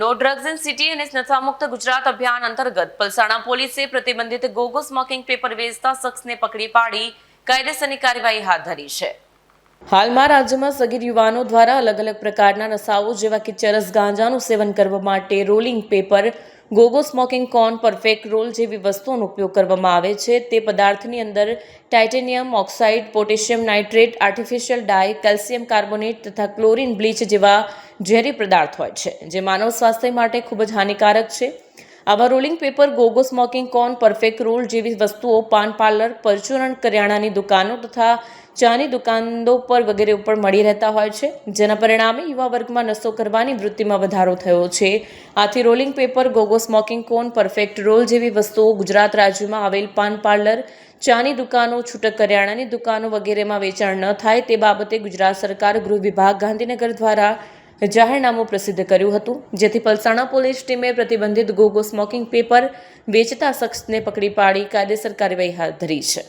No drugs in city અને નશામુક્ત ગુજરાત અભિયાન અંતર્ગત પલસાણા પોલીસે પ્રતિબંધિત ગોગો સ્મોકિંગ પેપર વેચતા શખ્સને પકડી પાડી, કાયદેસરની કાર્યવાહી હાથ ધરી છે. હાલમાં રાજ્યમાં સગીર યુવાનો દ્વારા અલગ અલગ પ્રકારના નશાઓ, જેવા કે ચરસ ગાંજાનું સેવન કરવા માટે rolling paper Gogo smoking cone perfect roll જેવી વસ્તુઓનો ઉપયોગ કરવામાં આવે છે. તે પદાર્થની અંદર titanium oxide, potassium nitrate, artificial dye calcium carbonate તથા ક્લોરિન બ્લીચ જેવા ઝેરી પદાર્થ હોય છે, જે માનવ સ્વાસ્થ્ય માટે ખૂબ જ હાનિકારક છે. આવા rolling paper Gogo smoking cone perfect roll જેવી વસ્તુઓ, પાન પાર્લર પરચુરણ, કરિયાણાની દુકાનો તથા ચાની દુકાનો પર વગેરે ઉપર મળી રહેતા હોય છે, જેના પરિણામે યુવા વર્ગમાં નશો કરવાની વૃત્તિમાં વધારો થયો છે. આથી rolling paper Gogo smoking cone perfect roll જેવી વસ્તુઓ ગુજરાત રાજ્યમાં આવેલ પાન પાર્લર ચાની દુકાનો, છૂટક કરિયાણાની દુકાનો વગેરેમાં વેચાણ ન થાય તે બાબતે ગુજરાત સરકાર ગૃહ વિભાગ ગાંધીનગર દ્વારા જાહેરનામું પ્રસિદ્ધ કર્યું હતું. જેથી પલસાણા પોલીસ ટીમે પ્રતિબંધિત ગોગો સ્મોકિંગ પેપર વેચતા શખ્સને પકડી પાડી કાયદેસર કાર્યવાહી હાથ ધરી છે.